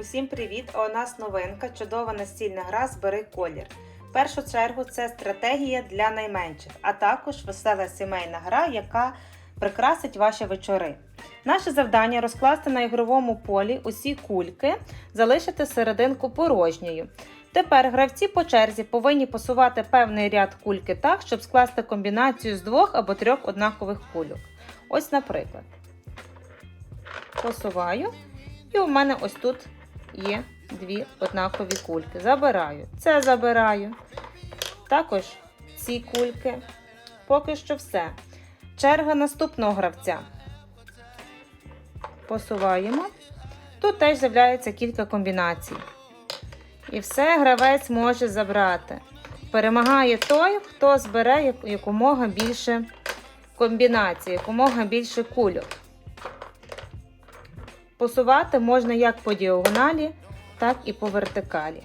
Усім привіт! У нас новинка, чудова настільна гра Збери колір. В першу чергу це стратегія для найменших, а також весела сімейна гра, яка прикрасить ваші вечори. Наше завдання розкласти на ігровому полі усі кульки, залишити серединку порожньою. Тепер гравці по черзі повинні посувати певний ряд кульки так, щоб скласти комбінацію з двох або трьох однакових кульок. Ось, наприклад, посуваю, і у мене ось тут є дві однакові кульки. Забираю. Це забираю. Також ці кульки. Поки що все. Черга наступного гравця. Посуваємо. Тут теж з'являється кілька комбінацій. І все гравець може забрати. Перемагає той, хто збере якомога більше комбінацій, якомога більше кульок. Посувати можна як по діагоналі, так і по вертикалі.